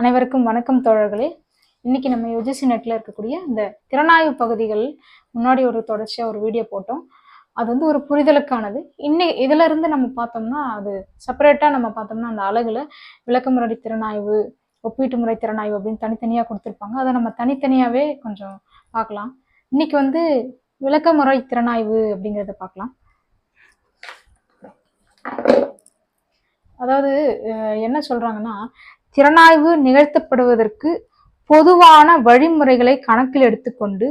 அனைவருக்கும் வணக்கம் தோழர்களே. இன்னைக்கு நம்ம யுஜிசி நெட்ல இருக்கக்கூடிய இந்த திறனாய்வு பகுதிகள் முன்னாடி ஒரு தொடர்ச்சியா ஒரு வீடியோ போட்டோம். அது வந்து ஒரு புரிதலுக்கானது. இன்னை இதுல இருந்து நம்ம பார்த்தோம்னா அது செப்பரேட்டா நம்ம பார்த்தோம்னா அந்த அழகுல விளக்கமுறை திறனாய்வு ஒப்பீட்டு முறை திறனாய்வு அப்படின்னு தனித்தனியா கொடுத்துருப்பாங்க. அதை நம்ம தனித்தனியாவே கொஞ்சம் பார்க்கலாம். இன்னைக்கு வந்து விளக்கமுறை திறனாய்வு அப்படிங்கிறத பார்க்கலாம். அதாவது என்ன சொல்றாங்கன்னா திறனாய்வு நிகழ்த்தப்படுவதற்கு பொதுவான வழிமுறைகளை கணக்கில் எடுத்துக்கொண்டு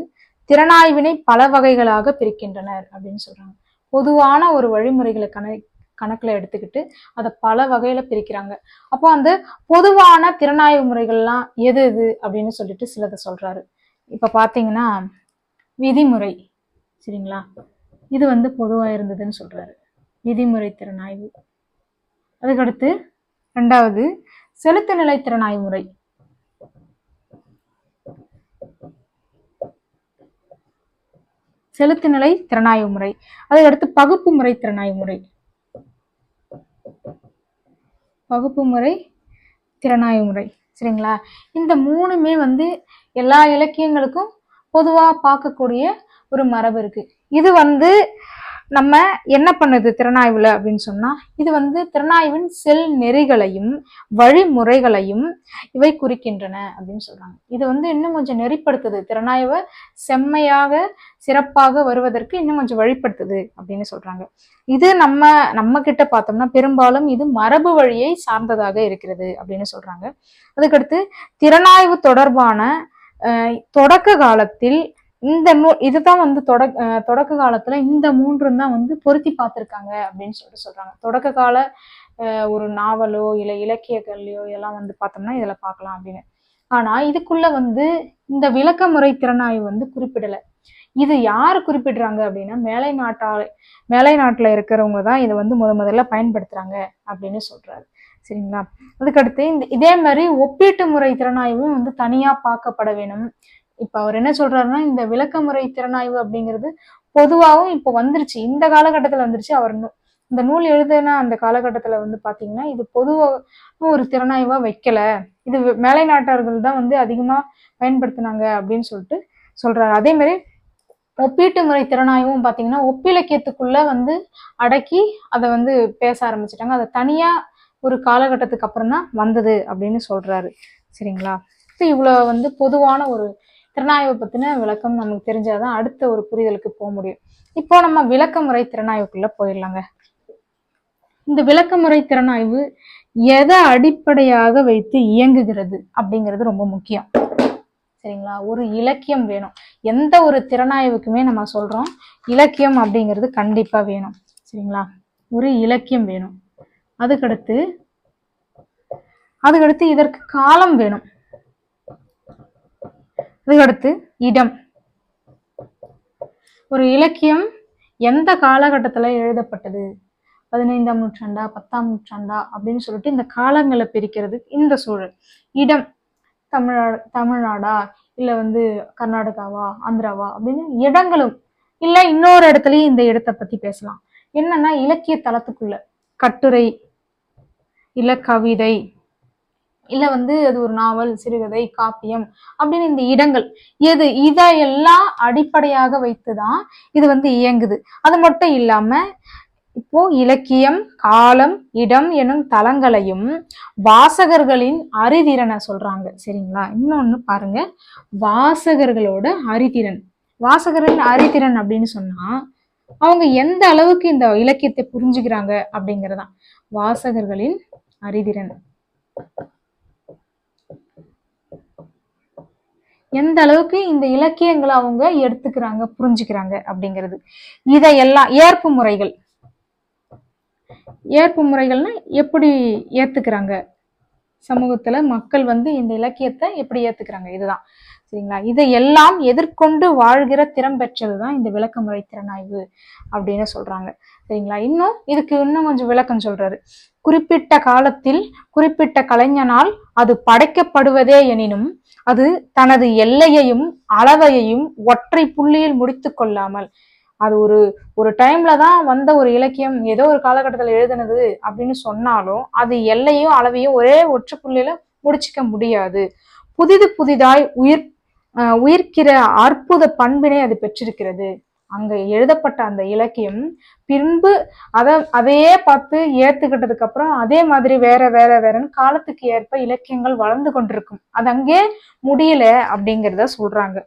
திறனாய்வினை பல வகைகளாக பிரிக்கின்றனர் அப்படின்னு சொல்றாங்க. பொதுவான ஒரு வழிமுறைகளை கண கணக்கில் எடுத்துக்கிட்டு அதை பல வகையில பிரிக்கிறாங்க. அப்போ அந்த பொதுவான திறனாய்வு முறைகள்லாம் எது எது அப்படின்னு சொல்லிட்டு சிலதை சொல்றாரு. இப்ப பாத்தீங்கன்னா விதிமுறை சரிங்களா? இது வந்து பொதுவா இருந்ததுன்னு சொல்றாரு. விதிமுறை திறனாய்வு. அதுக்கடுத்து ரெண்டாவது செலுத்து நிலை திறனாய்வு முறை செலுத்து நிலை திறனாய்வு முறை அதை அடுத்து பகுப்பு முறை திறனாய்வு முறை பகுப்பு முறை திறனாய்வு முறை சரிங்களா? இந்த மூணுமே வந்து எல்லா இலக்கியங்களுக்கும் பொதுவாக பார்க்கக்கூடிய ஒரு மரபு இருக்கு. இது வந்து நம்ம என்ன பண்ணுது திறனாய்வுல அப்படின்னு சொன்னா இது வந்து திறனாய்வின் செல் நெறிகளையும் வழிமுறைகளையும் இவை குறிக்கின்றன அப்படின்னு சொல்றாங்க. இது வந்து இன்னும் கொஞ்சம் நெறிப்படுத்துது. திறனாய்வை செம்மையாக சிறப்பாக வருவதற்கு இன்னும் கொஞ்சம் வழிப்படுத்துது அப்படின்னு சொல்றாங்க. இது நம்ம நம்ம கிட்ட பார்த்தோம்னா பெரும்பாலும் இது மரபு வழியை சார்ந்ததாக இருக்கிறது அப்படின்னு சொல்றாங்க. அதுக்கடுத்து திறனாய்வு தொடர்பான தொடக்க காலத்தில் இந்த நூ இதுதான் வந்து தொடக் தொடக்க காலத்துல இந்த மூன்றும் தான் வந்து பொருத்தி பார்த்திருக்காங்க அப்படின்னு சொல்லிட்டு சொல்றாங்க. தொடக்க கால ஒரு நாவலோ இல்லை இலக்கியங்கள்லயோ இதெல்லாம் வந்து பார்த்தோம்னா இதில் பார்க்கலாம் அப்படின்னு. ஆனால் இதுக்குள்ள வந்து இந்த விளக்க முறை திறனாய்வு வந்து குறிப்பிடலை. இது யார் குறிப்பிடுறாங்க அப்படின்னா மேலை நாட்டால் மேலை நாட்டில் இருக்கிறவங்க தான் இதை வந்து முத முதல்ல பயன்படுத்துறாங்க அப்படின்னு சொல்றாரு. சரிங்களா? அதுக்கடுத்து இந்த இதே மாதிரி ஒப்பீட்டு முறை திறனாய்வும் வந்து தனியாக பார்க்கப்பட வேணும். இப்ப அவர் என்ன சொல்றாருன்னா இந்த விளக்க முறை திறனாய்வு அப்படிங்கிறது பொதுவாகவும் இப்போ வந்துருச்சு. இந்த காலகட்டத்துல வந்துருச்சு. அவர் நூ- இந்த நூல் எழுதின அந்த காலகட்டத்துல வந்து பாத்தீங்கன்னா இது பொதுவாக ஒரு திறனாய்வா வைக்கல. இது வே- மேலை நாட்டார்கள் தான் வந்து அதிகமா பயன்படுத்தினாங்க அப்படின்னு சொல்லிட்டு சொல்றாரு. அதே மாதிரி ஒப்பீட்டு முறை திறனாய்வும் பாத்தீங்கன்னா ஒப்பிலக்கியத்துக்குள்ள வந்து அடக்கி அதை வந்து பேச ஆரம்பிச்சிட்டாங்க. அதை தனியா ஒரு காலகட்டத்துக்கு அப்புறம் தான் வந்தது அப்படின்னு சொல்றாரு. சரிங்களா? இப்போ இவ்வளவு வந்து பொதுவான ஒரு திறனாய்வை பத்தின விளக்கம் நமக்கு தெரிஞ்சாதான் அடுத்த ஒரு புரிதலுக்கு போக முடியும். இப்போ நம்ம விளக்க முறை திறனாய்வுக்குள்ள போயிடலாங்க. இந்த விளக்க முறை திறனாய்வு எதை அடிப்படையாக வைத்து இயங்குகிறது அப்படிங்கிறது ரொம்ப முக்கியம். சரிங்களா? ஒரு இலக்கியம் வேணும். எந்த ஒரு திறனாய்வுக்குமே நம்ம சொல்றோம் இலக்கியம் அப்படிங்கிறது கண்டிப்பா வேணும். சரிங்களா? ஒரு இலக்கியம் வேணும். அதுக்கடுத்து அதுக்கடுத்து இதற்கு காலம் வேணும். அதுக்கடுத்து இடம். ஒரு இலக்கியம் எந்த காலகட்டத்துல எழுதப்பட்டது? பதினைந்தாம் நூற்றாண்டா பத்தாம் நூற்றாண்டா அப்படின்னு சொல்லிட்டு இந்த காலங்களை பிரிக்கிறது இந்த சூழல். இடம் தமிழா தமிழ்நாடா? இல்லை வந்து கர்நாடகாவா ஆந்திராவா அப்படின்னு இடங்களும் இல்லை இன்னொரு இடத்துலையும் இந்த இடத்தை பற்றி பேசலாம். என்னன்னா இலக்கிய தளத்துக்குள்ள. கட்டுரை இல்லை கவிதை இல்லை வந்து அது ஒரு நாவல் சிறுகதை காப்பியம் அப்படின்னு இந்த இடங்கள் எது இதையெல்லாம் அடிப்படையாக வைத்துதான் இது வந்து இயங்குது. அது மட்டும் இல்லாம இப்போ இலக்கியம் காலம் இடம் எனும் தளங்களையும் வாசகர்களின் அறிதிறனை சொல்றாங்க. சரிங்களா? இன்னொன்னு பாருங்க. வாசகர்களோட அறிதிறன். வாசகரின் அறிதிறன் அப்படின்னு சொன்னா அவங்க எந்த அளவுக்கு இந்த இலக்கியத்தை புரிஞ்சுக்கிறாங்க அப்படிங்கறதான். வாசகர்களின் அறிதிறன். எந்த அளவுக்கு இந்த இலக்கியங்களை அவங்க எடுத்துக்கிறாங்க புரிஞ்சுக்கிறாங்க அப்படிங்கிறது. இதையெல்லாம் ஏற்பு முறைகள். ஏற்பு முறைகள்னா எப்படி ஏத்துக்கிறாங்க? சமூகத்துல மக்கள் வந்து இந்த இலக்கியத்தை எப்படி ஏத்துக்கிறாங்க? இதுதான். சரிங்களா? இதை எல்லாம் எதிர்கொண்டு வாழ்கிற திறம் பெற்றதுதான் இந்த விளக்கமுறை திறனாய்வு அப்படின்னு சொல்றாங்க. சரிங்களா? இன்னும் இதுக்கு இன்னும் கொஞ்சம் விளக்கம் சொல்றாரு. குறிப்பிட்ட காலத்தில் குறிப்பிட்ட கலைஞனால் அது படைக்கப்படுவதே எனினும் அது தனது எல்லையையும் அளவையையும் ஒற்றை புள்ளியில் முடித்து கொள்ளாமல் அது ஒரு ஒரு டைம்ல தான் வந்த ஒரு இலக்கியம் ஏதோ ஒரு காலகட்டத்தில் எழுதுனது அப்படின்னு சொன்னாலும் அது எல்லையும் அளவையும் ஒரே ஒற்று புள்ளியில முடிச்சுக்க முடியாது. புதிது புதிதாய் உயிர் உயிர்க்கிற அற்புத பண்பினை அது பெற்றிருக்கிறது. அங்க எழுதப்பட்ட அந்த இலக்கியம் பின்பு அதை அதையே பார்த்து ஏத்துக்கிட்டதுக்கு அப்புறம் அதே மாதிரி வேற வேற வேறன்னு காலத்துக்கு ஏற்ப இலக்கியங்கள் வளர்ந்து கொண்டிருக்கும். அது அங்கே முடியல அப்படிங்கிறத சொல்றாங்க.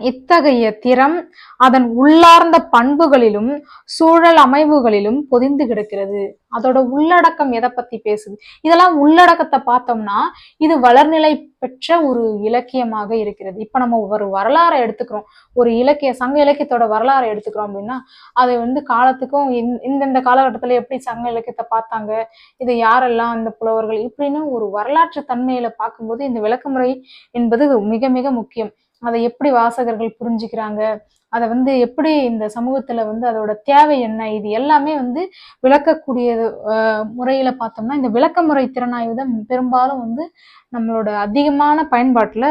இத்தகைய திறம் அதன் உள்ளார்ந்த பண்புகளிலும் சூழல் அமைவுகளிலும் பொதிந்து கிடக்கிறது. அதோட உள்ளடக்கம் எதை பத்தி பேசுது? இதெல்லாம் உள்ளடக்கத்தை பார்த்தோம்னா இது வளர்நிலை பெற்ற ஒரு இலக்கியமாக இருக்கிறது. இப்ப நம்ம ஒரு வரலாறை எடுத்துக்கிறோம். ஒரு இலக்கிய சங்க இலக்கியத்தோட வரலாறை எடுத்துக்கிறோம் அப்படின்னா அதை வந்து காலத்துக்கும் இந்தந்த காலகட்டத்துல எப்படி சங்க இலக்கியத்தை பார்த்தாங்க இதை யாரெல்லாம் இந்த புலவர்கள் இப்படின்னு ஒரு வரலாற்று தன்மையில பார்க்கும்போது இந்த விளக்கமுறை என்பது மிக மிக முக்கியம். அதை எப்படி வாசகர்கள் புரிஞ்சுக்கிறாங்க? அதை வந்து எப்படி இந்த சமூகத்துல வந்து அதோட தேவை என்ன? இது எல்லாமே வந்து விளக்கக்கூடிய முறையில பார்த்தோம்னா இந்த விளக்கமுறை திறனாய்வு தான் பெரும்பாலும் வந்து நம்மளோட அதிகமான பயன்பாட்டுல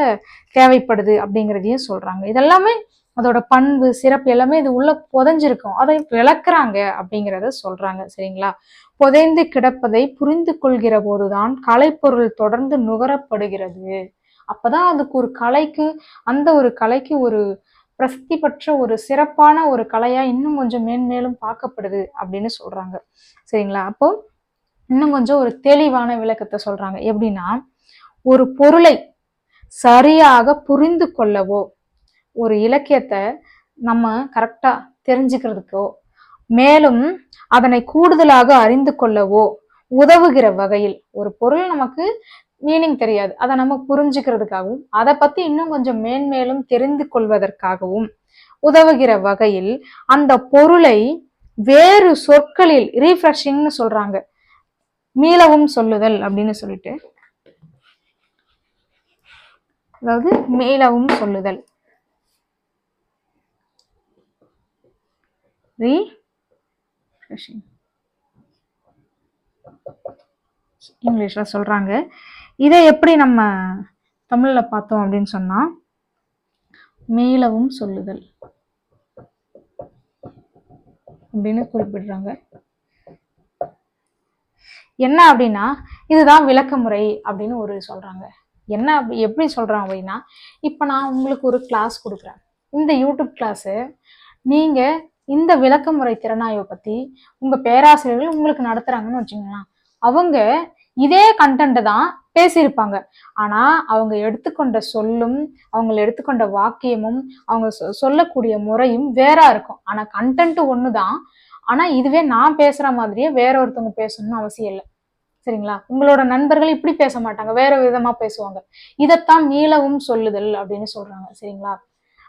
தேவைப்படுது அப்படிங்கிறதையும் சொல்றாங்க. இதெல்லாமே அதோட பண்பு சிறப்பு எல்லாமே இது உள்ள புதைஞ்சிருக்கும். அதை விளக்குறாங்க அப்படிங்கிறத சொல்றாங்க. சரிங்களா? புதைந்து கிடப்பதை புரிந்து கொள்கிற போதுதான் கலைப்பொருள் தொடர்ந்து நுகரப்படுகிறது. அப்பதான் அதுக்கு ஒரு கலைக்கு அந்த ஒரு கலைக்கு ஒரு பிரசித்தி பெற்ற ஒரு சிறப்பான ஒரு கலையா இன்னும் கொஞ்சம் மேன்மேலும் பார்க்கப்படுது அப்படின்னு சொல்றாங்க. சரிங்களா? அப்போ இன்னும் கொஞ்சம் ஒரு தெளிவான விளக்கத்தை சொல்றாங்க. எப்படின்னா ஒரு பொருளை சரியாக புரிந்து கொள்ளவோ ஒரு இலக்கியத்தை நம்ம கரெக்டா தெரிஞ்சுக்கிறதுக்கோ மேலும் அதனை கூடுதலாக அறிந்து கொள்ளவோ உதவுகிற வகையில் ஒரு பொருள் நமக்கு மீனிங் தெரியாது. அதை நம்ம புரிஞ்சுக்கிறதுக்காகவும் அதை பத்தி இன்னும் கொஞ்சம் மேன்மேலும் தெரிந்து கொள்வதற்காகவும் உதவுகிற வகையில் அந்த பொருளை வேறு சொற்களில் ரீஃப்ரெஷிங்னு சொல்றாங்க. மீளவும் சொல்லுதல் அப்படின்னு சொல்லிட்டு. அதாவது மீளவும் சொல்லுதல். இங்கிலீஷ்ல சொல்றாங்க. இதை எப்படி நம்ம தமிழில் பார்த்தோம் அப்படின்னு சொன்னால் மீளவும் சொல்லுதல் அப்படின்னு குறிப்பிடுறாங்க. என்ன அப்படின்னா இதுதான் விளக்கமுறை அப்படின்னு ஒரு சொல்கிறாங்க என்ன அப்படி எப்படி சொல்கிறாங்க அப்படின்னா இப்போ நான் உங்களுக்கு ஒரு கிளாஸ் கொடுக்குறேன். இந்த யூடியூப் கிளாஸு நீங்கள் இந்த விளக்கமுறை திறனாய்வை பற்றி உங்கள் பேராசிரியர்கள் உங்களுக்கு நடத்துகிறாங்கன்னு வச்சுக்கோங்களேன். அவங்க இதே கண்டென்ட் தான் பேசியிருப்பாங்க. ஆனா அவங்க எடுத்துக்கொண்ட சொல்லும் அவங்க எடுத்துக்கொண்ட வாக்கியமும் அவங்க சொ- சொல்லக்கூடிய முறையும் வேற இருக்கும். ஆனா கண்டென்ட் ஒண்ணுதான். ஆனா இதுவே நான் பேசுற மாதிரியே வேற ஒருத்தவங்க பேசணும்னு அவசியம் இல்லை. சரிங்களா? உங்களோட நண்பர்கள் இப்படி பேச மாட்டாங்க. வேற விதமா பேசுவாங்க. இதைத்தான் மீளவும் சொல்லுதல் அப்படின்னு சொல்றாங்க. சரிங்களா?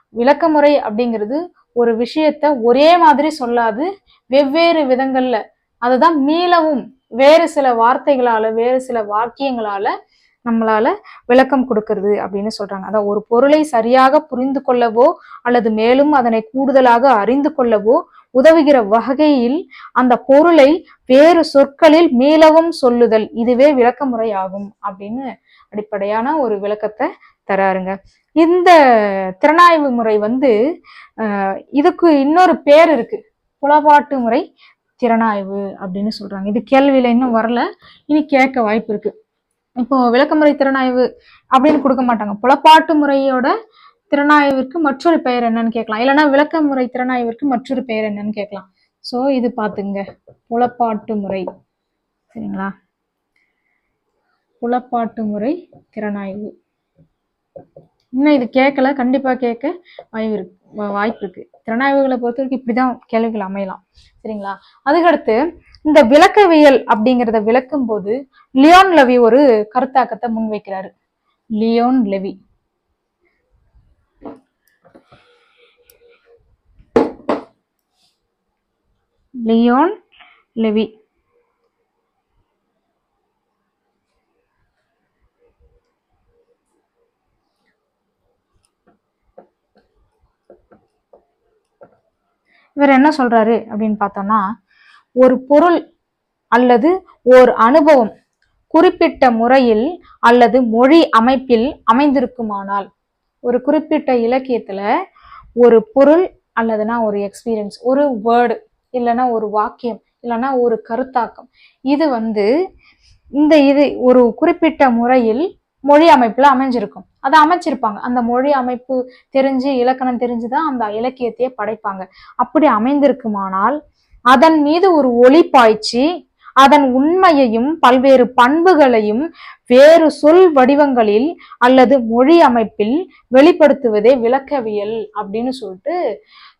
விளக்கமுறை அப்படிங்கிறது ஒரு விஷயத்த ஒரே மாதிரி சொல்லாது வெவ்வேறு விதங்கள்ல. அதுதான் மீளவும். வேறு சில வார்த்தைகளால் வேறு சில வாக்கியங்களால் நம்மளால விளக்கம் கொடுக்கறது அப்படின்னு சொல்றாங்க. அதான் ஒரு பொருளை சரியாக புரிந்து கொள்ளவோ அல்லது மேலும் அதனை கூடுதலாக அறிந்து கொள்ளவோ உதவுகிற வகையில் அந்த பொருளை வேறு சொற்களில் மீளவும் சொல்லுதல் இதுவே விளக்க ஆகும் அப்படின்னு அடிப்படையான ஒரு விளக்கத்தை தராருங்க. இந்த திறனாய்வு முறை வந்து இதுக்கு இன்னொரு பேர் இருக்கு. புலப்பாட்டு முறை திறனாய்வு அப்படின்னு சொல்கிறாங்க இது கேள்வியில் இன்னும் வரல. இனி கேட்க வாய்ப்பு இருக்குது இப்போ விளக்கமுறை திறனாய்வு அப்படின்னு கொடுக்க மாட்டாங்க. புலப்பாட்டு முறையோட திறனாய்விற்கு மற்றொரு பெயர் என்னன்னு கேட்கலாம். இல்லைன்னா விளக்கமுறை திறனாய்விற்கு மற்றொரு பெயர் என்னன்னு கேட்கலாம். ஸோ இது பார்த்துங்க. புலப்பாட்டு முறை. சரிங்களா? புலப்பாட்டு முறை திறனாய்வு. இன்னும் இது கேட்கல. கண்டிப்பாக கேட்க வாய்ப்பு இருக்கு வாய்ப்பு இருக்குது திறனாய்வுகளை பொறுத்த வரைக்கும் இப்படிதான் கேள்விகள் அமையலாம். சரிங்களா? அதுக்கடுத்து இந்த விளக்கவியல் அப்படிங்கிறத விளக்கும் போது லியோன் லெவி ஒரு கருத்தாக்கத்தை முன்வைக்கிறாரு. Leon Levi. Leon Levi. இவர் என்ன சொல்றாரு அப்படின்னு பார்த்தோம்னா ஒரு பொருள் அல்லது ஓர் அனுபவம் குறிப்பிட்ட முறையில் அல்லது மொழி அமைப்பில் அமைந்திருக்குமானால் ஒரு குறிப்பிட்ட இலக்கியத்துல ஒரு பொருள் அல்லதுனா ஒரு எக்ஸ்பீரியன்ஸ் ஒரு வேர்டு இல்லைன்னா ஒரு வாக்கியம் இல்லைன்னா ஒரு கருத்தாக்கம். இது வந்து இந்த இது ஒரு குறிப்பிட்ட முறையில் மொழி அமைப்புல அமைஞ்சிருக்கும். அதை அமைச்சிருப்பாங்க. அந்த மொழி அமைப்பு தெரிஞ்சு இலக்கணம் தெரிஞ்சுதான் அந்த இலக்கியத்தையே படைப்பாங்க. அப்படி அமைந்திருக்குமானால் அதன் மீது ஒரு ஒளி பாய்ச்சி அதன் உண்மையையும் பல்வேறு பண்புகளையும் வேறு சொல் வடிவங்களில் அல்லது மொழி அமைப்பில் வெளிப்படுத்துவதே விளக்கவியல் அப்படின்னு சொல்லிட்டு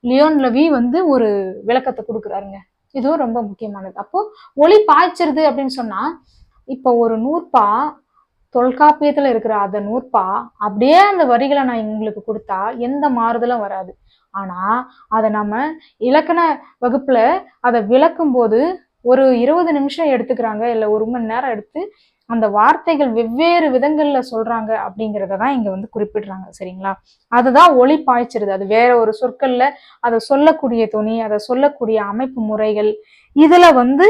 லியோன் லவி வந்து ஒரு விளக்கத்தை கொடுக்குறாருங்க. இதுவும் ரொம்ப முக்கியமானது. அப்போ ஒளி பாய்ச்சிருது அப்படின்னு சொன்னா இப்போ ஒரு நூற்பா தொல்காப்பியத்துல இருக்கிற அந்த நூற்பா அப்படியே அந்த வரிகளை நான் உங்களுக்கு கொடுத்தா எந்த மாறுதலும் வராது. ஆனா அதை நம்ம இலக்கண வகுப்புல அதை விளக்கும் போது ஒரு இருபது நிமிஷம் எடுத்துக்கிறாங்க இல்லை ஒரு மணி நேரம் எடுத்து அந்த வார்த்தைகள் வெவ்வேறு விதங்கள்ல சொல்றாங்க அப்படிங்கிறத தான் இங்க வந்து குறிப்பிடுறாங்க சரிங்களா? அதுதான் ஒளி பாய்ச்சிருது அது வேற ஒரு சொற்கள்ல அதை சொல்லக்கூடிய துணி அதை சொல்லக்கூடிய அமைப்பு முறைகள். இதுல வந்து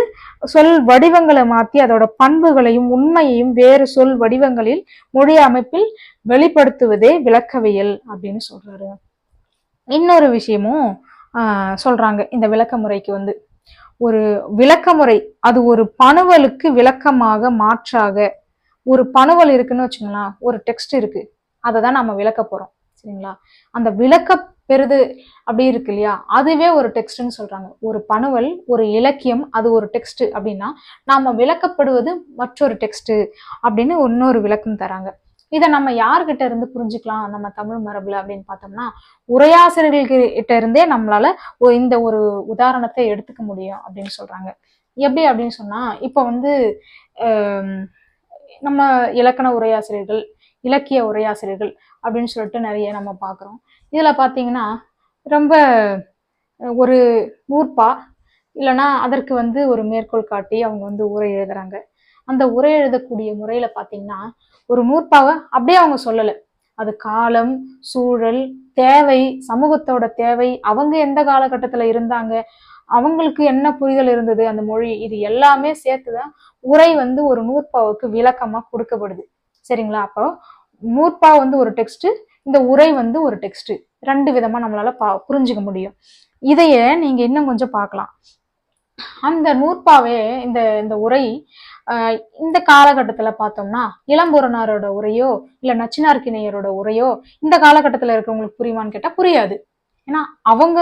சொல் வடிவங்களை மாத்தி அதோட பண்புகளையும் உண்மையையும் வேறு சொல் வடிவங்களில் மொழி அமைப்பில் வெளிப்படுத்துவதே விளக்கவியல் அப்படின்னு சொல்றாரு. இன்னொரு விஷயமும் சொல்கிறாங்க சொல்றாங்க இந்த விளக்க முறைக்கு வந்து. ஒரு விளக்கமுறை அது ஒரு பணுவலுக்கு விளக்கமாக மாற்றாக ஒரு பணுவல் இருக்குன்னு வச்சுங்களேன் ஒரு டெக்ஸ்ட் இருக்கு. அதை தான் நம்ம விளக்க போறோம். சரிங்களா? அந்த விளக்க பெறுது அப்படி இருக்கு இல்லையா? அதுவே ஒரு டெக்ஸ்ட்னு சொல்றாங்க. ஒரு பணுவல் ஒரு இலக்கியம் அது ஒரு டெக்ஸ்ட் அப்படின்னா நாம விளக்கப்படுவது மற்றொரு டெக்ஸ்ட் அப்படின்னு இன்னொரு விளக்கம் தராங்க. இதை நம்ம யார்கிட்ட இருந்து புரிஞ்சுக்கலாம்? நம்ம தமிழ் மரபுல அப்படின்னு பார்த்தோம்னா உரையாசிரியர்கள்கிட்ட இருந்தே நம்மளால இந்த ஒரு உதாரணத்தை எடுத்துக்க முடியும் அப்படின்னு சொல்றாங்க. எப்படி அப்படின்னு சொன்னா இப்போ வந்து நம்ம இலக்கண உரையாசிரியர்கள் இலக்கிய உரையாசிரியர்கள் அப்படின்னு சொல்லிட்டு நிறைய நம்ம பார்க்குறோம். இதில் பார்த்தீங்கன்னா ரொம்ப ஒரு நூற்பா இல்லைன்னா அதற்கு வந்து ஒரு மேற்கோள் காட்டி அவங்க வந்து உரை எழுதுறாங்க. அந்த உரை எழுதக்கூடிய முறையில் பார்த்தீங்கன்னா ஒரு நூற்பாக அப்படியே அவங்க சொல்லலை. அது காலம் சூழல் தேவை சமூகத்தோட தேவை அவங்க எந்த காலகட்டத்தில் இருந்தாங்க அவங்களுக்கு என்ன புரிதல் இருந்தது அந்த மொழி இது எல்லாமே சேர்த்துதான் உரை வந்து ஒரு நூற்பாவுக்கு விளக்கமா கொடுக்கப்படுது. சரிங்களா? அப்போ நூற்பா வந்து ஒரு டெக்ஸ்ட் இந்த உரை வந்து ஒரு டெக்ஸ்ட் ரெண்டு விதமா நம்மளால பா புரிஞ்சுக்க முடியும். இதையே நீங்க இன்னும் கொஞ்சம் பார்க்கலாம். அந்த நூற்பாவே இந்த இந்த உரை இந்த காலகட்டத்துல பார்த்தோம்னா இளம்பூரனாரோட உரையோ இல்ல நச்சினார்கிணையரோட உரையோ இந்த காலகட்டத்துல இருக்கிறவங்களுக்கு புரியுமான்னு கேட்டா புரியாது. ஏன்னா அவங்க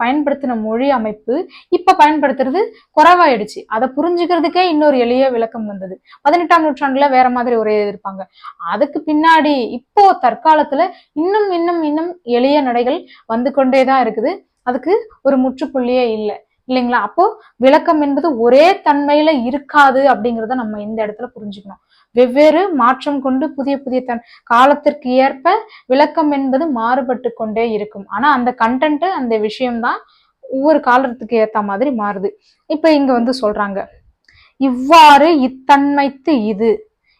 பயன்படுத்தின மொழி அமைப்பு இப்ப பயன்படுத்துறது குறைவாயிடுச்சு. அதை புரிஞ்சுக்கிறதுக்கே இன்னொரு எளிய விளக்கம் வந்தது. பதினெட்டாம் நூற்றாண்டுல வேற மாதிரி உரை இருப்பாங்க அதுக்கு பின்னாடி இப்போ தற்காலத்துல இன்னும் இன்னும் இன்னும் எளிய நடைகள் வந்து கொண்டேதான் இருக்குது. அதுக்கு ஒரு முற்றுப்புள்ளியே இல்லை. இல்லைங்களா? அப்போ விளக்கம் என்பது ஒரே தன்மையில இருக்காது அப்படிங்கிறத நம்ம இந்த இடத்துல புரிஞ்சுக்கணும். வெவ்வேறு மாற்றம் கொண்டு புதிய புதிய தன் காலத்திற்கு ஏற்ப விளக்கம் என்பது மாறுபட்டு கொண்டே இருக்கும். ஆனா அந்த கண்டென்ட் அந்த விஷயம்தான் ஒவ்வொரு காலத்துக்கு ஏத்த மாதிரி மாறுது. இப்ப இங்க வந்து சொல்றாங்க இவ்வாறு இத்தன்மைத்து இது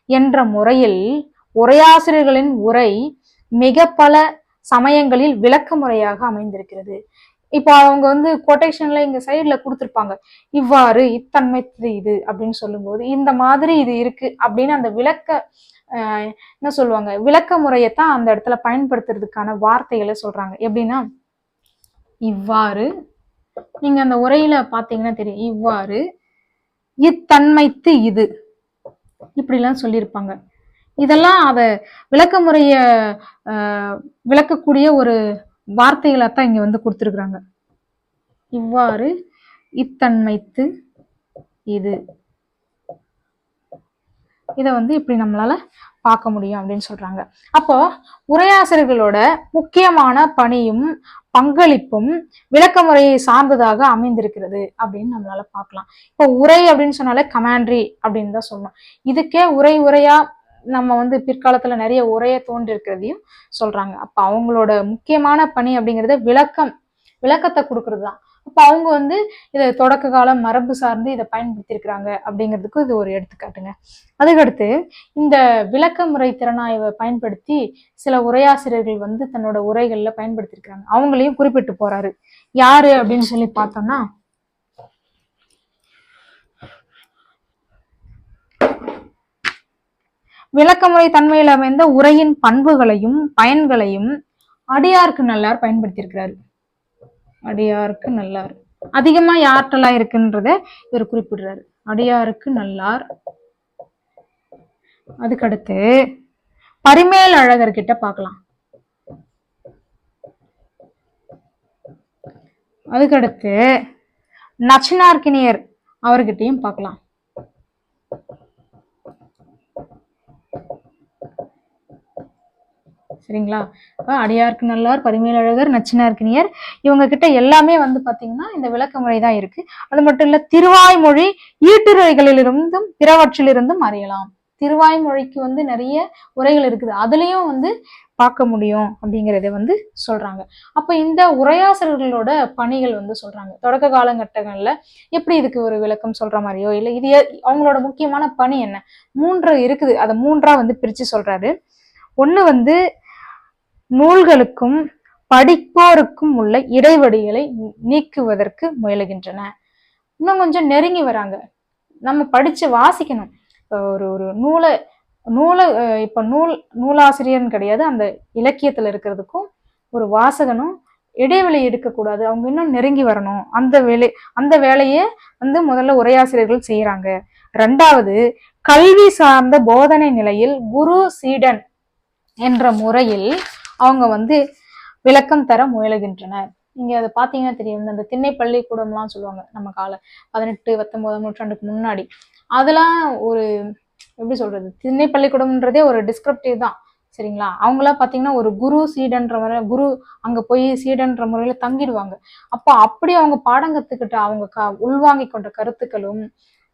என்ற முறையில் உரையாசிரியர்களின் உரை மிக பல சமயங்களில் விளக்க முறையாக அமைந்திருக்கிறது. இப்போ அவங்க வந்து கொட்டேஷன்ல இங்க சைடுல கொடுத்துருப்பாங்க. இவ்வாறு இத்தன்மைத்து இது அப்படின்னு சொல்லும்போது இந்த மாதிரி இது இருக்கு அப்படின்னு அந்த விளக்க என்ன சொல்லுவாங்க? விளக்க முறையத்தான் அந்த இடத்துல பயன்படுத்துறதுக்கான வார்த்தைகளை சொல்றாங்க. எப்படின்னா இவ்வாறு நீங்க அந்த உரையில பாத்தீங்கன்னா தெரியும். இவ்வாறு இத்தன்மைத்து இது. இப்படிலாம் சொல்லியிருப்பாங்க. இதெல்லாம் அதை விளக்க முறைய விளக்கக்கூடிய ஒரு வார்த்தைகளை தான் இங்கே வந்து கொடுத்துருக்குறாங்க. இவ்வாறு இத்தன்மைத்து இது. இதை வந்து இப்படி நம்மளால பார்க்க முடியும் அப்படின்னு சொல்றாங்க. அப்போ உரையாசிரியர்களோட முக்கியமான பணியும் பங்களிப்பும் விளக்க முறையை சார்ந்ததாக அமைந்திருக்கிறது அப்படின்னு நம்மளால பார்க்கலாம். இப்போ உரை அப்படின்னு சொன்னாலே கமாண்ட்ரி அப்படின்னு தான் சொல்லணும். இதுக்கே உரை உரையா நம்ம வந்து பிற்காலத்துல நிறைய உரைய தோன்றிருக்கிறதையும் சொல்றாங்க. அப்ப அவங்களோட முக்கியமான பணி அப்படிங்கறது விளக்கம் விளக்கத்தை கொடுக்கறது தான் அப்ப அவங்க வந்து இதை தொடக்க காலம் மரபு சார்ந்து இதை பயன்படுத்தியிருக்கிறாங்க அப்படிங்கிறதுக்கு இது ஒரு எடுத்துக்காட்டுங்க. அதுக்கடுத்து இந்த விளக்க முறை திறனாய்வை பயன்படுத்தி சில உரையாசிரியர்கள் வந்து தன்னோட உரைகள்ல பயன்படுத்தியிருக்கிறாங்க. அவங்களையும் குறிப்பிட்டு போறாரு. யாரு அப்படின்னு சொல்லி பார்த்தோம்னா விளக்கமுறை தன்மையில் அமைந்த உரையின் பண்புகளையும் பயன்களையும் அடியார்க்கு நல்லார் பயன்படுத்தியிருக்கிறார். அடியாருக்கு நல்லார். அதிகமா யார்கிட்டலாம் இருக்குன்றத இவர் குறிப்பிடுறாரு. அடியாருக்கு நல்லார். அதுக்கடுத்து பரிமேல் அழகர் கிட்ட பார்க்கலாம். அதுக்கடுத்து நச்சினார்கினியர் அவர்கிட்டையும் பார்க்கலாம். சரிங்களா? இப்போ அடியார்க்கு நல்லார் பரிமேலழகர் நச்சினார்க்கினியர் இவங்க கிட்ட எல்லாமே வந்து பார்த்தீங்கன்னா இந்த விளக்க முறை தான் இருக்கு. அது மட்டும் இல்ல திருவாய்மொழி ஈட்டுரைகளிலிருந்தும் பிறவற்றிலிருந்தும் அறியலாம். திருவாய்மொழிக்கு வந்து நிறைய உரைகள் இருக்குது. அதுலேயும் வந்து பார்க்க முடியும் அப்படிங்கிறத வந்து சொல்றாங்க. அப்போ இந்த உரையாசிரியர்களோட பணிகள் வந்து சொல்றாங்க. தொடக்க காலகட்டங்களில் எப்படி இதுக்கு ஒரு விளக்கம் சொல்ற மாதிரியோ இல்லை இது அவங்களோட முக்கியமான பணி என்ன? மூன்று இருக்குது. அதை மூன்றா வந்து பிரித்து சொல்றாரு. ஒன்று வந்து நூல்களுக்கும் படிப்போருக்கும் உள்ள இடைவெளிகளை நீ- நீக்குவதற்கு முயலுகின்றன. இன்னும் கொஞ்சம் நெருங்கி வராங்க. நம்ம படிச்சு வாசிக்கணும். இப்போ ஒரு ஒரு நூலை நூலை இப்போ நூல் நூலாசிரியர்னு கிடையாது. அந்த இலக்கியத்தில் இருக்கிறதுக்கும் ஒரு வாசகனும் இடைவெளி எடுக்கக்கூடாது. அவங்க இன்னும் நெருங்கி வரணும். அந்த வேலை அந்த வேலையை வந்து முதல்ல உரையாசிரியர்கள் செய்கிறாங்க ரெண்டாவது கல்வி சார்ந்த போதனை நிலையில் குரு சீடன் என்ற முறையில் அவங்க வந்து விளக்கம் தர முயலுகின்றனர். நீங்க அதை பார்த்தீங்கன்னா தெரியும். இந்த திண்ணை பள்ளிக்கூடம்லாம் சொல்லுவாங்க நம்ம கால பதினெட்டு பத்தொன்பதாம் நூற்றாண்டுக்கு முன்னாடி. அதெல்லாம் ஒரு எப்படி சொல்றது? திண்ணை பள்ளிக்கூடம்ன்றதே ஒரு டிஸ்கிரிப்டிவ் தான் சரிங்களா? அவங்களாம் பார்த்தீங்கன்னா ஒரு குரு சீடன்ற முறை குரு அங்கே போய் சீடன்ற முறையில் தங்கிடுவாங்க. அப்போ அப்படி அவங்க பாடம் கற்றுக்கிட்ட அவங்க க உள்வாங்கி கொண்ட கருத்துக்களும்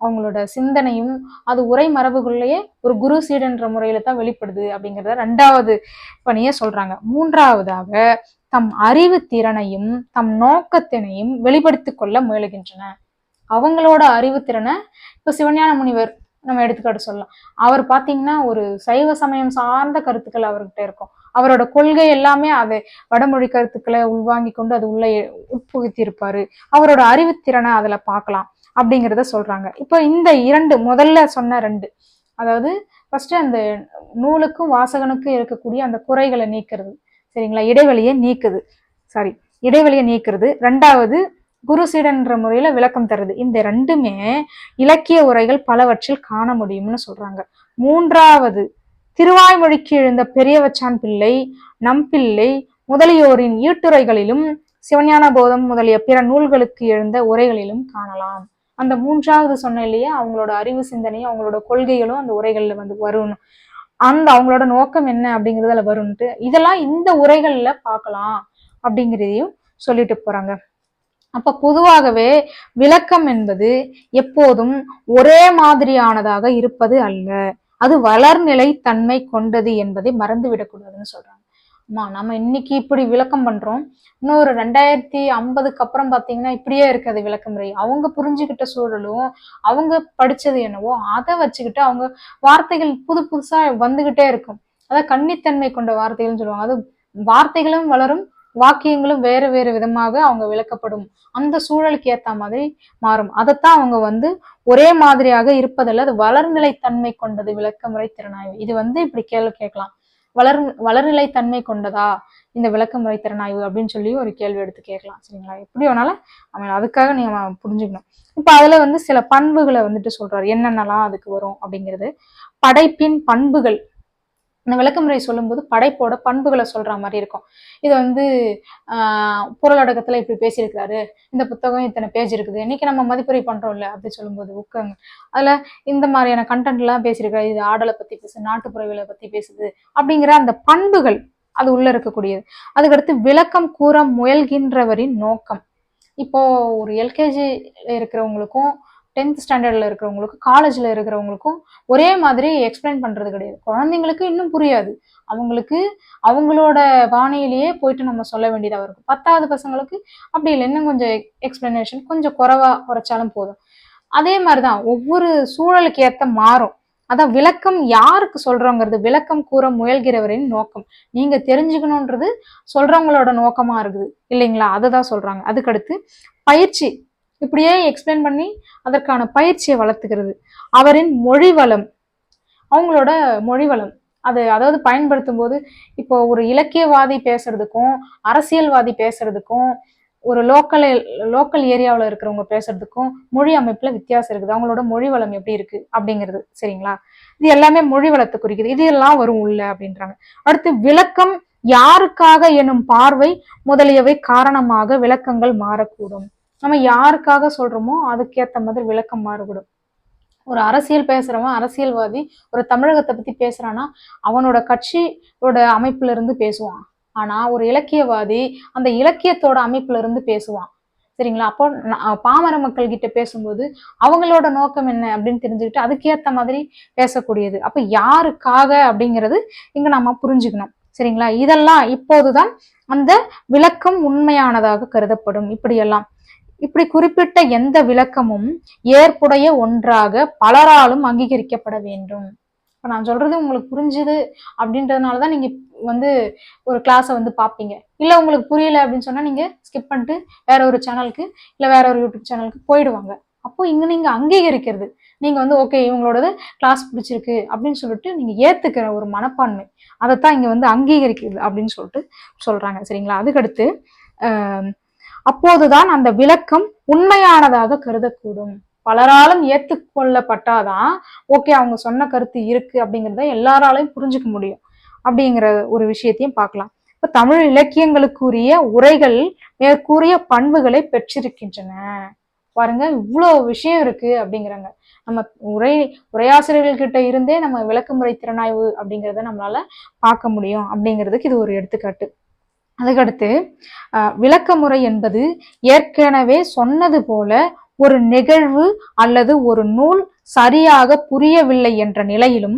அவங்களோட சிந்தனையும் அது உரை மரபுகளிலேயே ஒரு குரு சீடன்ற முறையில தான் வெளிப்படுது அப்படிங்கிறத ரெண்டாவது பணியை சொல்றாங்க. மூன்றாவதாக தம் அறிவு திறனையும் தம் நோக்கத்தினையும் வெளிப்படுத்தி கொள்ள முயலுகின்றன. அவங்களோட அறிவு திறனை இப்ப சிவஞான முனிவர் நம்ம எடுத்துக்காட்டு சொல்லலாம். அவர் பாத்தீங்கன்னா ஒரு சைவ சமயம் சார்ந்த கருத்துக்கள் அவர்கிட்ட இருக்கும். அவரோட கொள்கை எல்லாமே அதை வடமொழி கருத்துக்களை உள்வாங்கி கொண்டு அது உள்ள உட்புகுத்தி இருப்பாரு அவரோட அறிவுத்திறனை அதுல பார்க்கலாம். அப்படிங்கிறத சொல்கிறாங்க இப்போ இந்த இரண்டு முதல்ல சொன்ன ரெண்டு அதாவது ஃபஸ்ட்டு அந்த நூலுக்கும் வாசகனுக்கும் இருக்கக்கூடிய அந்த குறைகளை நீக்கிறது. சரிங்களா? இடைவெளியை நீக்குது. சாரி இடைவெளியை நீக்கிறது. ரெண்டாவது குரு சீடன்ற முறையில விளக்கம் தருது. இந்த ரெண்டுமே இலக்கிய உரைகள் பலவற்றில் காண முடியும்னு சொல்றாங்க. மூன்றாவது திருவாய்மொழிக்கு எழுந்த பெரியவச்சான் பிள்ளை நம்பிள்ளை முதலியோரின் ஈட்டுரைகளிலும் சிவஞான போதம் முதலிய பிற நூல்களுக்கு எழுந்த உரைகளிலும் காணலாம். அந்த மூன்றாவது சொன்னேன் இல்லையா அவங்களோட அறிவு சிந்தனையும் அவங்களோட கொள்கைகளும் அந்த உரைகள்ல வந்து வரும் அந்த அவங்களோட நோக்கம் என்ன அப்படிங்கிறதுல வரும்ட்டு இதெல்லாம் இந்த உரைகள்ல பார்க்கலாம் அப்படிங்கிறதையும் சொல்லிட்டு போறாங்க. அப்ப பொதுவாகவே விளக்கம் என்பது எப்போதும் ஒரே மாதிரியானதாக இருப்பது அல்ல. அது வளர்நிலை தன்மை கொண்டது என்பதை மறந்து விடக்கூடாதுன்னு சொல்றாங்க. அம்மா நம்ம இன்னைக்கு இப்படி விளக்கம் பண்றோம். இன்னொரு ரெண்டாயிரத்தி ஐம்பதுக்கு அப்புறம் பாத்தீங்கன்னா இப்படியே இருக்காது விளக்க முறை. அவங்க புரிஞ்சுக்கிட்ட சூழலும் அவங்க படிச்சது என்னவோ அதை வச்சுக்கிட்டு அவங்க வார்த்தைகள் புது புதுசா வந்துகிட்டே இருக்கும். அதான் கன்னித்தன்மை கொண்ட வார்த்தைகள்னு சொல்லுவாங்க. அது வார்த்தைகளும் வளரும் வாக்கியங்களும் வேறு வேறு விதமாக அவங்க விளக்கப்படும். அந்த சூழலுக்கு ஏத்த மாதிரி மாறும். அதைத்தான் அவங்க வந்து ஒரே மாதிரியாக இருப்பதில்ல அது வளர்நிலை தன்மை கொண்டது விளக்கமுறை திறனாய்வு இது வந்து இப்படி கேள்வி கேட்கலாம். வளர் வளர்நிலை தன்மை கொண்டதா இந்த விளக்கமுறை திறனாய்வு அப்படின்னு சொல்லி ஒரு கேள்வி எடுத்து கேட்கலாம் சரிங்களா? எப்படி வேணாலும் அவன் அதுக்காக நீங்கள் புரிஞ்சுக்கணும். இப்போ அதில் வந்து சில பண்புகளை வந்துட்டு சொல்கிறார் என்னென்னலாம் அதுக்கு வரும் அப்படிங்கிறது. படைப்பின் பண்புகள். இந்த விளக்கமுறை சொல்லும்போது படைப்போட பண்புகளை சொல்ற மாதிரி இருக்கும். இது வந்து ஆஹ் பொருளடக்கத்துல இப்படி பேசியிருக்கிறாரு இந்த புத்தகம் இத்தனை பேஜ் இருக்குது இன்னைக்கு நம்ம மதிப்புரை பண்றோம்ல அப்படி சொல்லும்போது புக்கங்க அதுல இந்த மாதிரியான கண்டென்ட் எல்லாம் பேசியிருக்காரு இது ஆடலை பத்தி பேசுது நாட்டுப்புறவியலை பத்தி பேசுது அப்படிங்கிற அந்த பண்புகள் அது உள்ள இருக்கக்கூடியது. அதுக்கடுத்து விளக்கம் கூற முயல்கின்றவரின் நோக்கம். இப்போ ஒரு எல்கேஜி இருக்கிறவங்களுக்கும் டென்த் ஸ்டாண்டர்டில் இருக்கிறவங்களுக்கும் காலேஜில் இருக்கிறவங்களுக்கும் ஒரே மாதிரி எக்ஸ்பிளைன் பண்ணுறது கிடையாது. குழந்தைங்களுக்கு இன்னும் புரியாது. அவங்களுக்கு அவங்களோட பாணியிலேயே போயிட்டு நம்ம சொல்ல வேண்டியதாக இருக்கும். பத்தாவது பசங்களுக்கு அப்படி இல்லை. இன்னும் கொஞ்சம் எக்ஸ்பிளனேஷன் கொஞ்சம் குறைவாக குறைச்சாலும் போதும். அதே மாதிரி தான் ஒவ்வொரு சூழலுக்கு ஏற்ற மாறும். அதான் விளக்கம் யாருக்கு சொல்றோங்கிறது விளக்கம் கூற முயல்கிறவரின் நோக்கம். நீங்க தெரிஞ்சுக்கணுன்றது சொல்றவங்களோட நோக்கமா இருக்குது. இல்லைங்களா? அதுதான் சொல்றாங்க. அதுக்கடுத்து பயிற்சி. இப்படியே எக்ஸ்பிளைன் பண்ணி அதற்கான பயிற்சியை வளர்த்துக்கிறது. அவரின் மொழி வளம் அவங்களோட மொழி வளம் அது அதாவது பயன்படுத்தும் போது இப்போ ஒரு இலக்கியவாதி பேசுறதுக்கும் அரசியல்வாதி பேசுறதுக்கும் ஒரு லோக்கல் லோக்கல் ஏரியாவில் இருக்கிறவங்க பேசுறதுக்கும் மொழி அமைப்புல வித்தியாசம் இருக்குது. அவங்களோட மொழி வளம் எப்படி இருக்கு அப்படிங்கிறது சரிங்களா? இது எல்லாமே மொழி வளத்தை குறிக்குது. இது எல்லாம் வரும் உள்ள அப்படின்றாங்க. அடுத்து விளக்கம் யாருக்காக எனும் பார்வை முதலியவை காரணமாக விளக்கங்கள் மாறக்கூடும். நம்ம யாருக்காக சொல்றோமோ அதுக்கேத்த மாதிரி விளக்கம் மாறுபடும். ஒரு அரசியல் பேசுறவன் அரசியல்வாதி ஒரு தமிழகத்தை பத்தி பேசுறான்னா அவனோட கட்சியோட அமைப்புல இருந்து பேசுவான். ஆனா ஒரு இலக்கியவாதி அந்த இலக்கியத்தோட அமைப்புல இருந்து பேசுவான். சரிங்களா? அப்போ பாமர மக்கள் கிட்ட பேசும்போது அவங்களோட நோக்கம் என்ன அப்படின்னு தெரிஞ்சுக்கிட்டு அதுக்கேத்த மாதிரி பேசக்கூடியது. அப்ப யாருக்காக அப்படிங்கிறது இங்க நம்ம புரிஞ்சுக்கணும். சரிங்களா? இதெல்லாம் இப்போதுதான் அந்த விளக்கம் உண்மையானதாக கருதப்படும் இப்படியெல்லாம். இப்படி குறிப்பிட்ட எந்த விளக்கமும் ஏற்புடைய ஒன்றாக பலராலும் அங்கீகரிக்கப்பட வேண்டும். இப்ப நான் சொல்றது உங்களுக்கு புரிஞ்சுது அப்படின்றதுனாலதான் நீங்க வந்து ஒரு கிளாஸை வந்து பார்ப்பீங்க இல்ல உங்களுக்கு புரியல அப்படின்னு சொன்னா நீங்க ஸ்கிப் பண்ணிட்டு வேற ஒரு சேனலுக்கு இல்ல வேற ஒரு யூடியூப் சேனலுக்கு போயிடுவாங்க. அப்போ இங்க நீங்க அங்கீகரிக்கிறது. நீங்க வந்து ஓகே இவங்களோடது கிளாஸ் பிடிச்சிருக்கு அப்படின்னு சொல்லிட்டு நீங்க ஏத்துக்கிற ஒரு மனப்பான்மை அதைத்தான் இங்க வந்து அங்கீகரிக்கிறது அப்படின்னு சொல்லிட்டு சொல்றாங்க. சரிங்களா? அதுக்கடுத்து ஆஹ் அப்போதுதான் அந்த விளக்கம் உண்மையானதாக கருதக்கூடும். பலராலும் ஏற்றுக்கொள்ளப்பட்டாதான் ஓகே அவங்க சொன்ன கருத்து இருக்கு அப்படிங்கிறத எல்லாராலையும் புரிஞ்சுக்க முடியும் அப்படிங்கிற ஒரு விஷயத்தையும் பார்க்கலாம். இப்ப தமிழ் இலக்கியங்களுக்குரிய உரைகள் மேற்கூறிய பண்புகளை பெற்றிருக்கின்றன. பாருங்க இவ்வளோ விஷயம் இருக்கு அப்படிங்கிறாங்க. நம்ம உரை உரையாசிரியர்கள் கிட்ட இருந்தே நம்ம விளக்கமுறை திறனாய்வு அப்படிங்கிறத நம்மளால பார்க்க முடியும் அப்படிங்கிறதுக்கு இது ஒரு எடுத்துக்காட்டு. அதுக்கடுத்து விளக்கமுறை என்பது ஏற்கனவே சொன்னது போல ஒரு நிகழ்வு அல்லது ஒரு நூல் சரியாக புரியவில்லை என்ற நிலையிலும்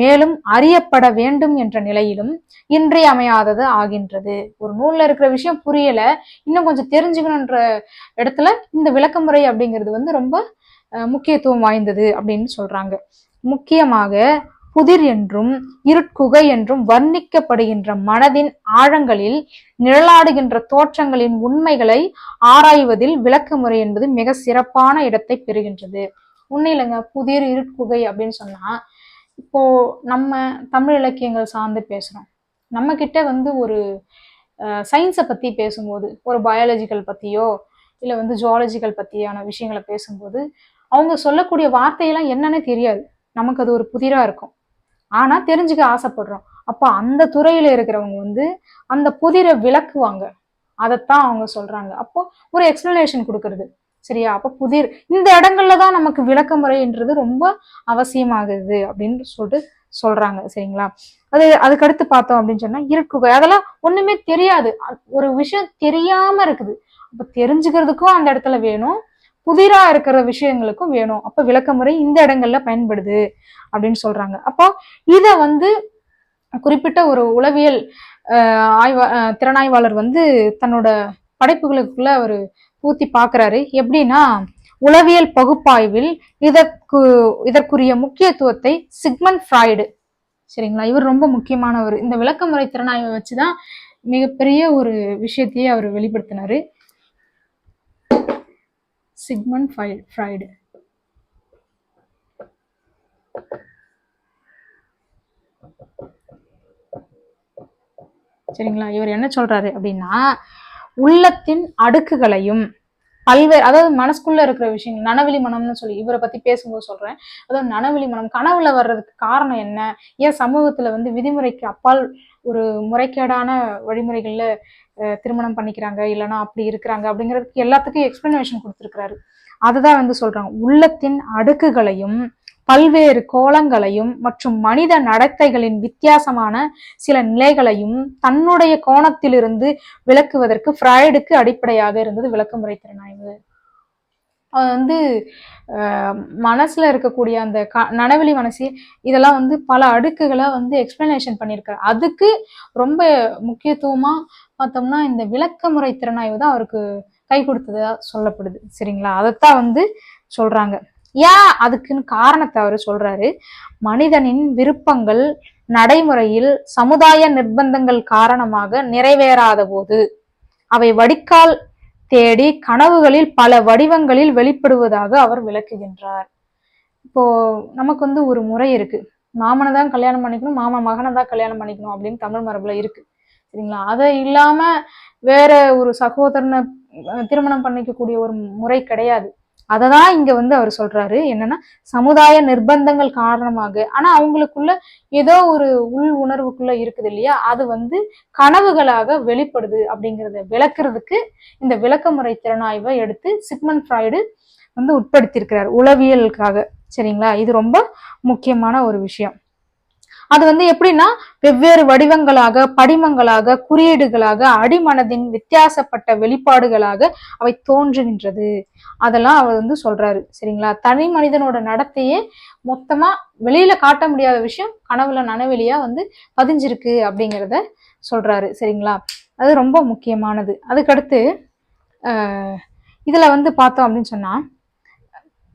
மேலும் அறியப்பட வேண்டும் என்ற நிலையிலும் இன்றியமையாதது ஆகின்றது. ஒரு நூல்ல இருக்கிற விஷயம் புரியல இன்னும் கொஞ்சம் தெரிஞ்சுக்கணுன்ற இடத்துல இந்த விளக்கமுறை அப்படிங்கிறது வந்து ரொம்ப முக்கியத்துவம் வாய்ந்தது அப்படின்னு சொல்றாங்க. முக்கியமாக புதிர் என்றும் இருட்குகை என்றும் வர்ணிக்கப்படுகின்ற மனதின் ஆழங்களில் நிழலாடுகின்ற தோற்றங்களின் உண்மைகளை ஆராய்வதில் விளக்கமுறை என்பது மிக சிறப்பான இடத்தை பெறுகின்றது. உண்மை இல்லைங்க புதிர் இருட்குகை அப்படின்னு சொன்னா இப்போ நம்ம தமிழ் இலக்கியங்கள் சார்ந்து பேசுறோம். நம்ம கிட்ட வந்து ஒரு சயின்ஸை பத்தி பேசும்போது ஒரு பயாலஜிக்கல் பத்தியோ இல்லை வந்து ஜுவாலஜிக்கல் பத்தியான விஷயங்களை பேசும்போது அவங்க சொல்லக்கூடிய வார்த்தையெல்லாம் என்னன்னு தெரியாது. நமக்கு அது ஒரு புதிராக இருக்கும். ஆனால் தெரிஞ்சுக்க ஆசைப்படுறோம். அப்போ அந்த துறையில் இருக்கிறவங்க வந்து அந்த புதிரை விளக்குவாங்க. அதைத்தான் அவங்க சொல்கிறாங்க அப்போ ஒரு எக்ஸ்பிளனேஷன் கொடுக்கறது. சரியா? அப்போ புதிர் இந்த இடங்கள்ல தான் நமக்கு விளக்க முறைன்றது ரொம்ப அவசியமாகுது அப்படின்னு சொல்லிட்டு சொல்றாங்க. சரிங்களா? அது அதுக்கடுத்து பார்த்தோம் அப்படின்னு சொன்னா இருக்குகை அதெல்லாம் ஒண்ணுமே தெரியாது. அ- ஒரு விஷயம் தெரியாம இருக்குது. அப்ப தெரிஞ்சுக்கிறதுக்கும் அந்த இடத்துல வேணும். புதிரா இருக்கிற விஷயங்களுக்கும் வேணும். அப்ப விளக்கமுறை இந்த இடங்கள்ல பயன்படுது அப்படின்னு சொல்றாங்க. அப்போ இத வந்து குறிப்பிட்ட ஒரு உளவியல் ஆய்வா திறனாய்வாளர் வந்து தன்னோட படைப்புகளுக்குள்ள அவர் பூத்தி பார்க்கறாரு எப்படின்னா உளவியல் பகுப்பாய்வில் இதற்கு இதற்குரிய முக்கியத்துவத்தை சிக்மன் ஃப்ராய்டு. சரிங்களா? இவர் ரொம்ப முக்கியமானவர். இந்த விளக்கமுறை திறனாய்வை வச்சுதான் மிகப்பெரிய ஒரு விஷயத்தையே அவர் வெளிப்படுத்தினாரு. சிக்மண்ட் ஃப்ராய்டு சரிங்களா? இவர் என்ன சொல்றாரு அப்படின்னா உள்ளத்தின் அடுக்குகளையும் பல்வேறு அதாவது மனசுக்குள்ள இருக்கிற விஷயங்கள் நனவெளி மனம்னு சொல்லி இவரை பத்தி பேசும்போது சொல்றேன். அதாவது நனவெளி மனம் கனவுல வர்றதுக்கு காரணம் என்ன? ஏன் சமூகத்துல வந்து விதிமுறைக்கு அப்பால் ஒரு முறைகேடான வழிமுறைகள்ல திருமணம் பண்ணிக்கிறாங்க இல்லைன்னா அப்படி இருக்கிறாங்க அப்படிங்கிறதுக்கு எல்லாத்துக்கும் எக்ஸ்பிளனேஷன் கொடுத்துருக்கிறாரு. அதுதான் வந்து சொல்றாங்க. உள்ளத்தின் அடுக்குகளையும் பல்வேறு கோலங்களையும் மற்றும் மனித நடத்தைகளின் வித்தியாசமான சில நிலைகளையும் தன்னுடைய கோணத்திலிருந்து விளக்குவதற்கு ஃப்ராய்டுக்கு அடிப்படையாக இருந்தது விளக்கமுறை திறனாய்வு. அது வந்து மனசில் இருக்கக்கூடிய அந்த க நனவெளி மனசு இதெல்லாம் வந்து பல அடுக்குகளை வந்து எக்ஸ்பிளனேஷன் பண்ணியிருக்காரு. அதுக்கு ரொம்ப முக்கியத்துவமாக பார்த்தோம்னா இந்த விளக்க முறை திறனாய்வு தான் அவருக்கு கை கொடுத்ததா சொல்லப்படுது. சரிங்களா? அதைத்தான் வந்து சொல்கிறாங்க ஏன் அதுக்குன்னு காரணத்தை அவர் சொல்கிறாரு மனிதனின் விருப்பங்கள் நடைமுறையில் சமுதாய நிர்பந்தங்கள் காரணமாக நிறைவேறாத போது அவை வடிகால் தேடி கனவுகளில் பல வடிவங்களில் வெளிப்படுவதாக அவர் விளக்குகின்றார். இப்போ நமக்கு வந்து ஒரு முறை இருக்கு. மாமனை தான் கல்யாணம் பண்ணிக்கணும் மாமா மகனை தான் கல்யாணம் பண்ணிக்கணும் அப்படின்னு தமிழ் மரபுல இருக்கு. சரிங்களா? அதை இல்லாம வேற ஒரு சகோதரனை திருமணம் பண்ணிக்கக்கூடிய ஒரு முறை கிடையாது. அதை தான் இங்க வந்து அவர் சொல்றாரு. என்னன்னா சமுதாய நிர்பந்தங்கள் காரணமாக. ஆனா அவங்களுக்குள்ள ஏதோ ஒரு உள் உணர்வுக்குள்ள இருக்குது இல்லையா? அது வந்து கனவுகளாக வெளிப்படுது அப்படிங்கிறத விளக்குறதுக்கு இந்த விளக்கமுறை திறனாய்வை எடுத்து சிக்மன் ஃப்ராய்டு வந்து உட்படுத்தியிருக்கிறார் உளவியலுக்காக. சரிங்களா? இது ரொம்ப முக்கியமான ஒரு விஷயம். அது வந்து எப்படின்னா வெவ்வேறு வடிவங்களாக படிமங்களாக குறியீடுகளாக அடிமனதின் வித்தியாசப்பட்ட வெளிப்பாடுகளாக அவை தோன்றுகின்றது. அதெல்லாம் அவர் வந்து சொல்றாரு சரிங்களா? தனி மனிதனோட நடத்தையே மொத்தமா வெளியில காட்ட முடியாத விஷயம் கனவுல நனவெளியா வந்து பதிஞ்சிருக்கு அப்படிங்கிறத சொல்றாரு சரிங்களா? அது ரொம்ப முக்கியமானது. அதுக்கடுத்து இதில் வந்து பார்த்தோம் அப்படின்னு சொன்னால்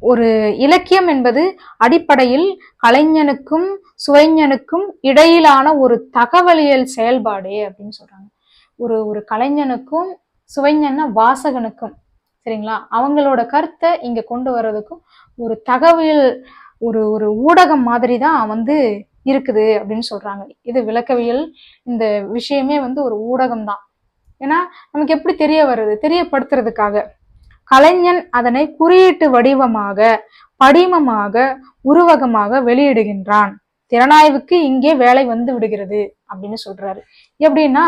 ஒரு இலக்கியம் என்பது அடிப்படையில் கலைஞனுக்கும் சுவைஞனுக்கும் இடையிலான ஒரு தகவலியல் செயல்பாடு அப்படின்னு சொல்றாங்க. ஒரு ஒரு கலைஞனுக்கும் சுவைஞன்னா வாசகனுக்கும் சரிங்களா? அவங்களோட கருத்தை இங்க கொண்டு வர்றதுக்கும் ஒரு தகவல் ஒரு ஒரு ஊடகம் மாதிரி தான் வந்து இருக்குது அப்படின்னு சொல்றாங்க. இது விளக்கவியல் இந்த விஷயமே வந்து ஒரு ஊடகம் தான். ஏன்னா நமக்கு எப்படி தெரிய வருது தெரியப்படுத்துறதுக்காக. கலைஞன் அதனை குறியீட்டு வடிவமாக படிமமாக உருவகமாக வெளியிடுகின்றான். திறனாய்வுக்கு இங்கே வேலை வந்து விடுகிறது அப்படின்னு சொல்றாரு. எப்படின்னா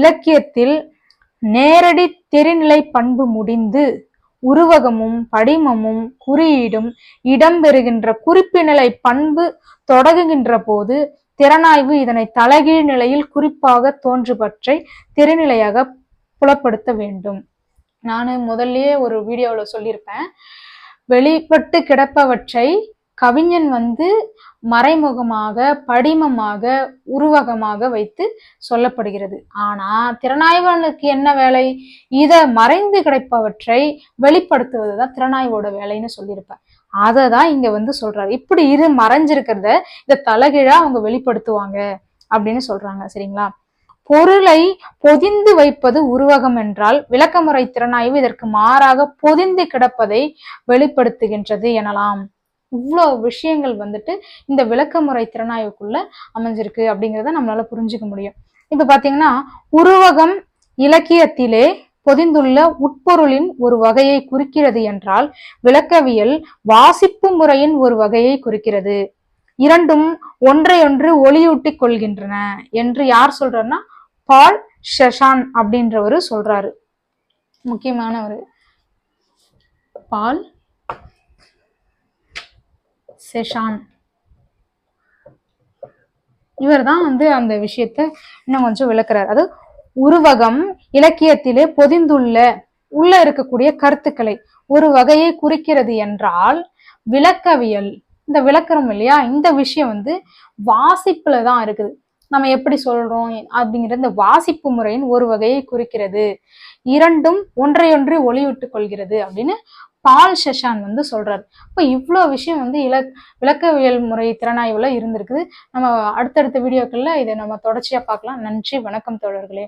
இலக்கியத்தில் நேரடி தெரிநிலை பண்பு முடிந்து உருவகமும் படிமமும் குறியீடும் இடம்பெறுகின்ற குறிப்பிநிலை பண்பு தொடங்குகின்ற போது திறனாய்வு இதனை தலைகீழ் நிலையில் குறிப்பாக தோன்றுபற்றை திறநிலையாக புலப்படுத்த வேண்டும். நான் முதல்லயே ஒரு வீடியோவில் சொல்லியிருப்பேன். வெளிப்பட்டு கிடப்பவற்றை கவிஞன் வந்து மறைமுகமாக படிமமாக உருவகமாக வைத்து சொல்லப்படுகிறது. ஆனா திறனாய்வனுக்கு என்ன வேலை? இதை மறைந்து கிடைப்பவற்றை வெளிப்படுத்துவது தான் திறனாய்வோட வேலைன்னு சொல்லியிருப்பேன். அதை தான் இங்க வந்து சொல்றாரு. இப்படி இரு மறைஞ்சிருக்கிறத இதை தலைகீழா அவங்க வெளிப்படுத்துவாங்க அப்படின்னு சொல்றாங்க. சரிங்களா? பொருளை பொதிந்து வைப்பது உருவகம் என்றால் விளக்கமுறை திறனாய்வு இதற்கு மாறாக பொதிந்து கிடப்பதை வெளிப்படுத்துகின்றது எனலாம். இவ்வளோ விஷயங்கள் வந்துட்டு இந்த விளக்கமுறை திறனாய்வுக்குள்ள அமைஞ்சிருக்கு அப்படிங்கிறத நம்மளால புரிஞ்சுக்க முடியும். இப்போ பார்த்தீங்கன்னா உருவகம் இலக்கியத்திலே பொதிந்துள்ள உட்பொருளின் ஒரு வகையை குறிக்கிறது என்றால் விளக்கவியல் வாசிப்பு முறையின் ஒரு வகையை குறிக்கிறது. இரண்டும் ஒன்றையொன்று ஒளியூட்டிக் கொள்கின்றன என்று யார் சொல்றன்னா பால் ஷெஷான் அப்படின்றவரு சொல்றாரு. முக்கியமானவர். பால் செஷான் இவர் தான் வந்து அந்த விஷயத்த இன்னும் கொஞ்சம் விளக்குறாரு. அது உருவகம் இலக்கியத்திலே பொதிந்துள்ள உள்ள இருக்கக்கூடிய கருத்துக்களை ஒரு வகையை குறிக்கிறது என்றால் விளக்கவியல். இந்த விளக்குறோம் இல்லையா? இந்த விஷயம் வந்து வாசிப்புல தான் இருக்குது. நம்ம எப்படி சொல்றோம் அப்படிங்கிற இந்த வாசிப்பு முறையின் ஒரு வகையை குறிக்கிறது. இரண்டும் ஒன்றையொன்று ஒளிவிட்டு கொள்கிறது அப்படின்னு பால் ஷஷான் வந்து சொல்றாரு. இப்போ இவ்வளோ விஷயம் வந்து இல விளக்கவியல் முறை திறனாய்வுல இருந்திருக்குது. நம்ம அடுத்தடுத்த வீடியோக்கள்ல இதை நம்ம தொடர்ச்சியா பார்க்கலாம். நன்றி வணக்கம் தோழர்களே.